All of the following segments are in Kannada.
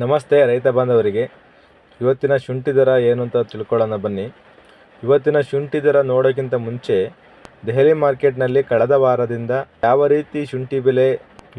ನಮಸ್ತೆ ರೈತ ಬಾಂಧವರಿಗೆ. ಇವತ್ತಿನ ಶುಂಠಿ ದರ ಏನು ಅಂತ ತಿಳ್ಕೊಳ್ಳೋಣ ಬನ್ನಿ. ಇವತ್ತಿನ ಶುಂಠಿ ದರ ನೋಡೋಕ್ಕಿಂತ ಮುಂಚೆ ದೆಹಲಿ ಮಾರ್ಕೆಟ್ನಲ್ಲಿ ಕಳೆದ ವಾರದಿಂದ ಯಾವ ರೀತಿ ಶುಂಠಿ ಬೆಲೆ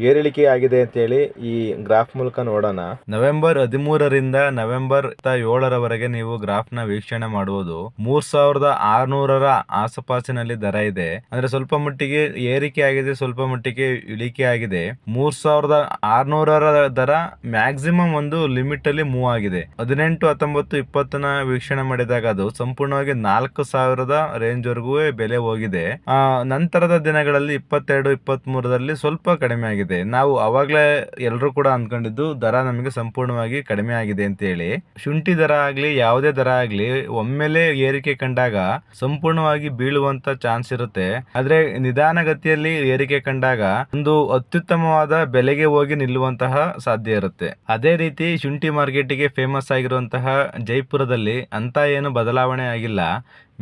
ಏರಿಳಿಕೆ ಆಗಿದೆ ಅಂತೇಳಿ ಈ ಗ್ರಾಫ್ ಮೂಲಕ ನೋಡೋಣ. ನವೆಂಬರ್ ಹದಿಮೂರರಿಂದ ನವೆಂಬರ್ ಏಳರವರೆಗೆ ನೀವು ಗ್ರಾಫ್ನ ವೀಕ್ಷಣೆ ಮಾಡುವುದು. ಮೂರ್ ಸಾವಿರದ ಆರ್ನೂರರ ಆಸುಪಾಸಿನಲ್ಲಿ ದರ ಇದೆ. ಅಂದ್ರೆ ಸ್ವಲ್ಪ ಮಟ್ಟಿಗೆ ಏರಿಕೆ ಆಗಿದೆ ಸ್ವಲ್ಪ ಮಟ್ಟಿಗೆ ಇಳಿಕೆ ಆಗಿದೆ ಮೂರ್ ಸಾವಿರದ ಆರ್ನೂರರ ದರ ಮ್ಯಾಕ್ಸಿಮಮ್ ಒಂದು ಲಿಮಿಟ್ ಅಲ್ಲಿ ಮೂವ್ ಆಗಿದೆ. ಹದಿನೆಂಟು, ಹತ್ತೊಂಬತ್ತು ಇಪ್ಪತ್ತನ ವೀಕ್ಷಣೆ ಮಾಡಿದಾಗ ಅದು ಸಂಪೂರ್ಣವಾಗಿ ನಾಲ್ಕು ಸಾವಿರದ ರೇಂಜ್ ವರೆಗೂ ಬೆಲೆ ಹೋಗಿದೆ. ಆ, ನಂತರದ ದಿನಗಳಲ್ಲಿ ಇಪ್ಪತ್ತೆರಡು ಇಪ್ಪತ್ತ್ ಮೂರರಲ್ಲಿ ಸ್ವಲ್ಪ ಕಡಿಮೆ ಆಗಿದೆ. ನಾವು ಅವಾಗಲೇ ಎಲ್ಲರೂ ಕೂಡ ಅಂದ್ಕೊಂಡಿದ್ದು ದರ ನಮಗೆ ಸಂಪೂರ್ಣವಾಗಿ ಕಡಿಮೆ ಆಗಿದೆ ಅಂತ ಹೇಳಿ. ಶುಂಠಿ ದರ ಆಗಲಿ, ಯಾವುದೇ ದರ ಆಗಲಿ, ಒಮ್ಮೆಲೆ ಏರಿಕೆ ಕಂಡಾಗ ಸಂಪೂರ್ಣವಾಗಿ ಬೀಳುವಂತ ಚಾನ್ಸ್ ಇರುತ್ತೆ. ಆದ್ರೆ ನಿಧಾನಗತಿಯಲ್ಲಿ ಏರಿಕೆ ಕಂಡಾಗ ಒಂದು ಅತ್ಯುತ್ತಮವಾದ ಬೆಲೆಗೆ ಹೋಗಿ ನಿಲ್ಲುವಂತಹ ಸಾಧ್ಯ ಇರುತ್ತೆ. ಅದೇ ರೀತಿ ಶುಂಠಿ ಮಾರ್ಕೆಟಿಗೆ ಫೇಮಸ್ ಆಗಿರುವಂತಹ ಜೈಪುರದಲ್ಲಿ ಅಂತ ಏನು ಬದಲಾವಣೆ ಆಗಿಲ್ಲ.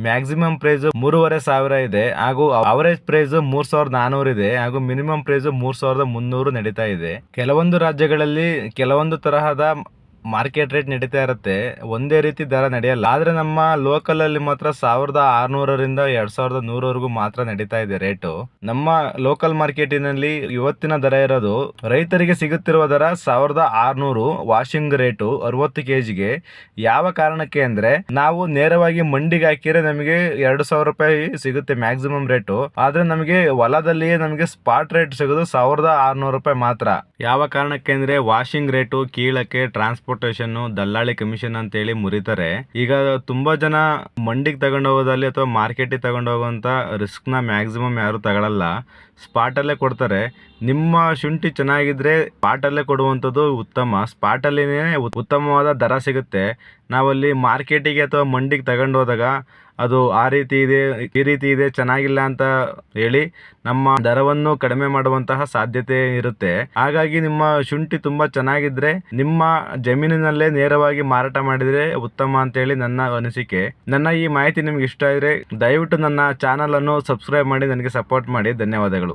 ಮ್ಯಾಕ್ಸಿಮಮ್ ಪ್ರೈಸ್ ಮೂರುವರೆ ಸಾವಿರ ಇದೆ. ಹಾಗೂ ಅವರೇಜ್ ಪ್ರೈಸ್ ಮೂರ್ ಸಾವಿರದ ನಾನೂರು ಇದೆ. ಹಾಗೂ ಮಿನಿಮಮ್ ಪ್ರೈಸ್ ಮೂರ್ ಸಾವಿರದ ಮುನ್ನೂರು ನಡೀತಾ ಇದೆ. ಕೆಲವೊಂದು ರಾಜ್ಯಗಳಲ್ಲಿ ಕೆಲವೊಂದು ತರಹದ ಮಾರ್ಕೆಟ್ ರೇಟ್ ನಡೀತಾ ಇರುತ್ತೆ. ಒಂದೇ ರೀತಿ ದರ ನಡೆಯಲ್ಲ. ಆದ್ರೆ ನಮ್ಮ ಲೋಕಲ್ ಅಲ್ಲಿ ಮಾತ್ರ ಸಾವಿರದ ಆರ್ನೂರರಿಂದ ಎರಡ್ ಸಾವಿರದ ನೂರವರೆಗೂ ಮಾತ್ರ ನಡೀತಾ ಇದೆ ರೇಟು. ನಮ್ಮ ಲೋಕಲ್ ಮಾರ್ಕೆಟಿನಲ್ಲಿ ಇವತ್ತಿನ ದರ ಇರೋದು ರೈತರಿಗೆ ಸಿಗುತ್ತಿರುವ ದರ ಸಾವಿರದ ಆರ್ನೂರು ವಾಷಿಂಗ್ ರೇಟು ಅರವತ್ತು ಕೆಜಿಗೆ. ಯಾವ ಕಾರಣಕ್ಕೆ ಅಂದ್ರೆ ನಾವು ನೇರವಾಗಿ ಮಂಡಿಗೆ ಹಾಕಿದ್ರೆ ನಮಗೆ ಎರಡು ಸಾವಿರ ರೂಪಾಯಿ ಸಿಗುತ್ತೆ ಮ್ಯಾಕ್ಸಿಮಮ್ ರೇಟು ಆದ್ರೆ ನಮಗೆ ಹೊಲದಲ್ಲಿಯೇ ನಮಗೆ ಸ್ಪಾಟ್ ರೇಟ್ ಸಿಗೋದು ಸಾವಿರದ ಆರ್ನೂರು ರೂಪಾಯಿ ಮಾತ್ರ. ಯಾವ ಕಾರಣಕ್ಕೆ ಅಂದ್ರೆ ವಾಷಿಂಗ್ ರೇಟು ಕೀಳಕ್ಕೆ ಟ್ರಾನ್ಸ್ಪೋರ್ಟೇಷನ್ ದಲ್ಲಾಳಿ ಕಮಿಷನ್ ಅಂತೇಳಿ ಮುರಿತಾರೆ. ಈಗ ತುಂಬಾ ಜನ ಮಂಡಿಗೆ ತಗೊಂಡು ಹೋಗೋದಲ್ಲಿ ಅಥವಾ ಮಾರ್ಕೆಟಿಗೆ ತಗೊಂಡು ಹೋಗುವಂತ ರಿಸ್ಕ್ನ ಮ್ಯಾಕ್ಸಿಮಮ್ ಯಾರು ತಗೊಳಲ್ಲ. ಸ್ಪಾಟ್ ಅಲ್ಲೇ ಕೊಡ್ತಾರೆ. ನಿಮ್ಮ ಶುಂಠಿ ಚೆನ್ನಾಗಿದ್ರೆ ಸ್ಪಾಟ್ ಅಲ್ಲೇ ಕೊಡುವಂಥದ್ದು ಉತ್ತಮ. ಸ್ಪಾಟ್ ಅಲ್ಲಿನೇ ಉತ್ತಮವಾದ ದರ ಸಿಗುತ್ತೆ. ನಾವಲ್ಲಿ ಮಾರ್ಕೆಟಿಗೆ ಅಥವಾ ಮಂಡಿಗೆ ತಗೊಂಡು ಹೋದಾಗ ಅದು ಆ ರೀತಿ ಇದೆ, ಈ ರೀತಿ ಇದೆ, ಚೆನ್ನಾಗಿಲ್ಲ ಅಂತ ಹೇಳಿ ನಮ್ಮ ದರವನ್ನು ಕಡಿಮೆ ಮಾಡುವಂತಹ ಸಾಧ್ಯತೆ ಇರುತ್ತೆ. ಹಾಗಾಗಿ ನಿಮ್ಮ ಶುಂಠಿ ತುಂಬಾ ಚೆನ್ನಾಗಿದ್ರೆ ನಿಮ್ಮ ಜಮೀನಿನಲ್ಲೇ ನೇರವಾಗಿ ಮಾರಾಟ ಮಾಡಿದ್ರೆ ಉತ್ತಮ ಅಂತ ಹೇಳಿ ನನ್ನ ಅನಿಸಿಕೆ. ನನ್ನ ಈ ಮಾಹಿತಿ ನಿಮ್ಗೆ ಇಷ್ಟ ಇದ್ರೆ ದಯವಿಟ್ಟು ನನ್ನ ಚಾನಲ್ ಅನ್ನು ಸಬ್ಸ್ಕ್ರೈಬ್ ಮಾಡಿ, ನನಗೆ ಸಪೋರ್ಟ್ ಮಾಡಿ. ಧನ್ಯವಾದಗಳು.